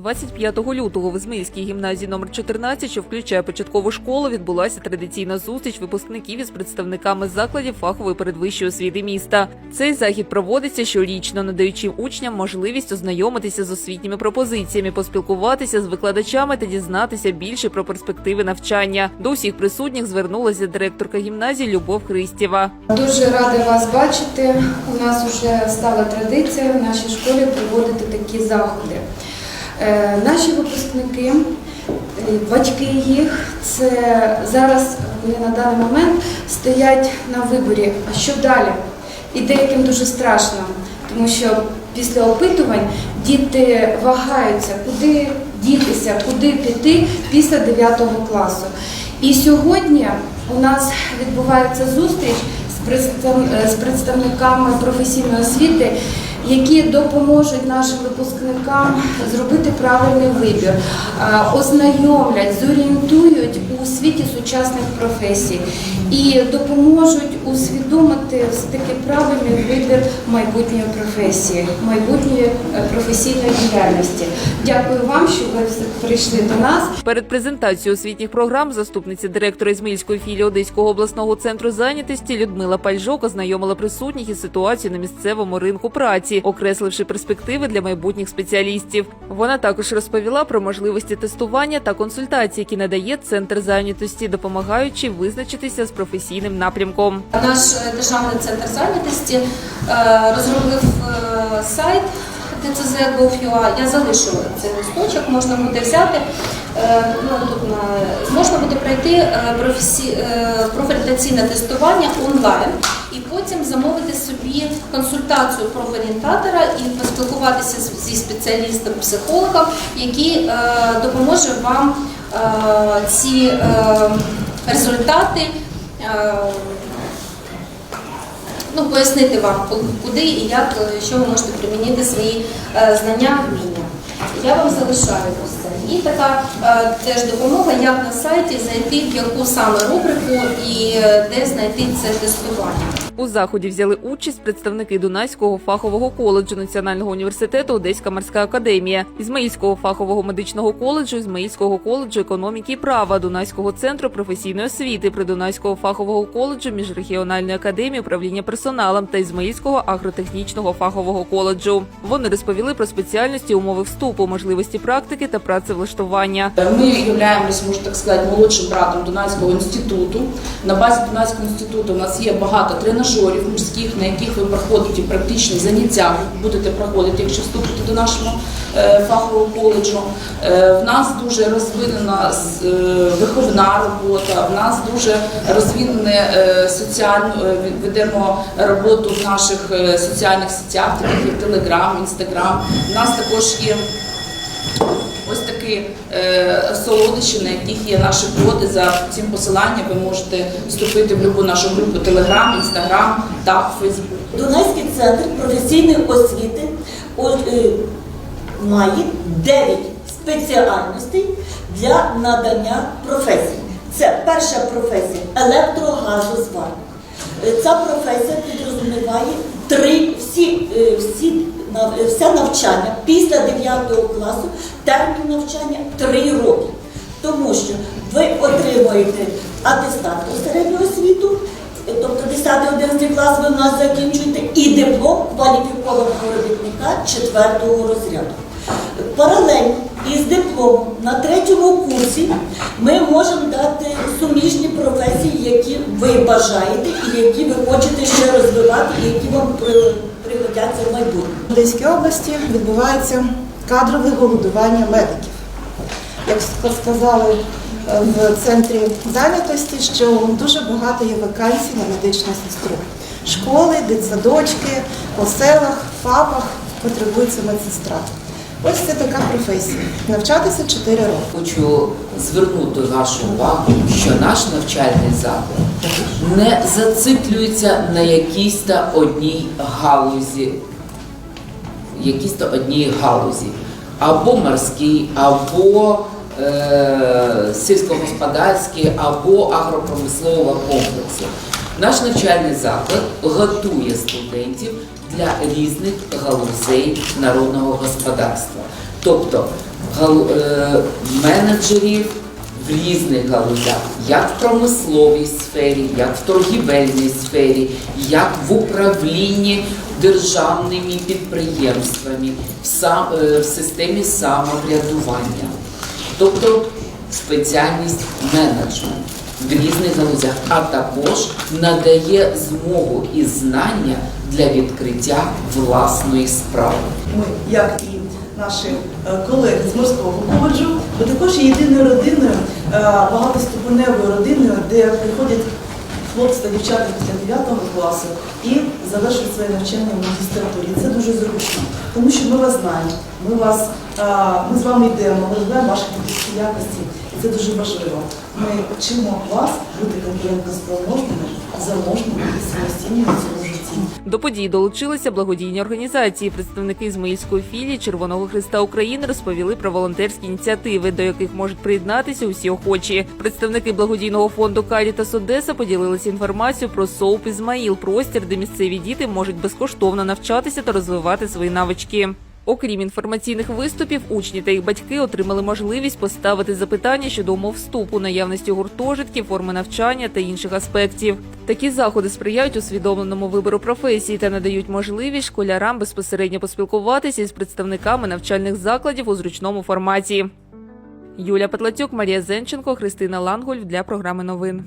25 лютого в Ізмаїльській гімназії номер 14, що включає початкову школу, відбулася традиційна зустріч випускників із представниками закладів фахової передвищої освіти міста. Цей захід проводиться щорічно, надаючи учням можливість ознайомитися з освітніми пропозиціями, поспілкуватися з викладачами та дізнатися більше про перспективи навчання. До усіх присутніх звернулася директорка гімназії Любов Христєва. Дуже рада вас бачити. У нас вже стала традиція в нашій школі проводити такі заходи. Е, Наші випускники, батьки їх, це зараз вони на даний момент стоять на виборі. А що далі? І деяким дуже страшно, тому що після опитувань діти вагаються, куди дітися, куди піти після 9 класу. І сьогодні у нас відбувається зустріч з представниками професійної освіти, які допоможуть нашим випускникам зробити правильний вибір, е, ознайомлять, зорієнтують у світі сучасних професій і допоможуть усвідомити все таки правильний вибір майбутньої професії, майбутньої е, професійної діяльності. Дякую вам, що ви прийшли до нас. Перед презентацією освітніх програм заступниця директора Ізмаїльської філії Одеського обласного центру зайнятості Людмила Пальжок ознайомила присутніх із ситуацією на місцевому ринку праці, окресливши перспективи для майбутніх спеціалістів. Вона також розповіла про можливості тестування та консультації, які надає центр зайнятості, допомагаючи визначитися з професійним напрямком. Наш е, державний центр зайнятості е, розробив е, сайт DCZ.gov.ua. Я залишу цей листочок, можна буде взяти. Ну, тут на, можна буде пройти професі, профорієнтаційне тестування онлайн потім замовити собі консультацію профорієнтатора і поспілкуватися зі спеціалістом-психологом, який е, допоможе вам е, ці е, результати. ну, пояснити вам, куди і як, що ви можете примінити свої знання, вміння. Я вам залишаю ось це. І така теж допомога, як на сайті знайти в яку саме рубрику і де знайти це тестування. У заході взяли участь представники Дунайського фахового коледжу Національного університету Одеська морська академія, Ізмаїльського фахового медичного коледжу, Ізмаїльського коледжу економіки і права, Дунайського центру професійної освіти, Придунайського фахового коледжу міжрегіональної академії управління персоналом та Ізмаїльського агротехнічного фахового коледжу. Вони розповіли про спеціальності, умови вступу, можливості практики та працевлаштування. Мы являемся, можно так сказать, молодшим братом Дунайського інституту. На базі Дунайського інституту у нас є багато тренажерів морських, на яких ви проходите практичні заняття, будете проходити, якщо вступите до нашого е, фахового коледжу. Е, В нас дуже розвинена е, виховна робота, в нас дуже розвинене соціальну, ведемо роботу в наших соціальних сетях, таких як Телеграм, Інстаграм. У нас також є Ось такі е, солодощі, на яких є наші коди. За цим посиланням ви можете вступити в будь-яку нашу групу Телеграм, Інстаграм та Фейсбук. Дунайський центр професійної освіти е, має 9 спеціальностей для надання професій. Це перша професія електрогазозварник. Е, Ця професія підрозуміває три всі, е, всі все навчання після 9 класу, термін навчання 3 роки. Тому що ви отримуєте атестат про середню освіту, тобто 10-11 клас ви в нас закінчуєте, і диплом кваліфікованого робітника 4 розряду. Паралельно із дипломом на третьому курсі ми можемо дати суміжні професії, які ви бажаєте і які ви хочете ще розвивати, і які вам при- в майбутньому. В Одеській області відбувається кадрове голодування медиків. Як сказали е, в центрі зайнятості, що дуже багато є вакансій на медичну сестру. Школи, дитсадочки, по селах, ФАПах потребується медсестра. Ось це така професія. Навчатися 4 роки. Хочу звернути вашу увагу, що наш навчальний заклад не зациклюється на якійсь одній галузі, якійсь та одній галузі, або морській, або е, сільськогосподарській, або агропромислового комплексу. Наш навчальний заклад готує студентів для різних галузей народного господарства. Тобто гал- е, менеджерів різних галузях, як в промисловій сфері, як в торгівельній сфері, як в управлінні державними підприємствами, е, в системі самоврядування. Тобто спеціальність менеджмент в різних галузях, а також надає змогу і знання для відкриття власної справи. Ми, як і наші е, колеги з морського коледжу, ми також є єдиною родиною, багатоступеневою родиною, де приходять хлопці та дівчата після 9 класу і завершують своє навчання в магістратурі. Це дуже зручно, тому що ми вас знаємо, ми вас е, ми з вами йдемо, ми знаємо ваші технічні якості, і це дуже важливо. Ми вчимо вас бути конкурентоспроможними, заможними і самостійними. До подій долучилися благодійні організації. Представники Ізмаїльської філії Червоного Христа України розповіли про волонтерські ініціативи, до яких можуть приєднатися усі охочі. Представники благодійного фонду Карітас Одеса поділилися інформацією про СОУП Ізмаїл, простір, де місцеві діти можуть безкоштовно навчатися та розвивати свої навички. Окрім інформаційних виступів, учні та їх батьки отримали можливість поставити запитання щодо умов вступу, наявності гуртожитків, форми навчання та інших аспектів. Такі заходи сприяють усвідомленому вибору професії та надають можливість школярам безпосередньо поспілкуватися із представниками навчальних закладів у зручному форматі. Юлія Петлацюк, Марія Зенченко, Христина Лангуль для програми новин.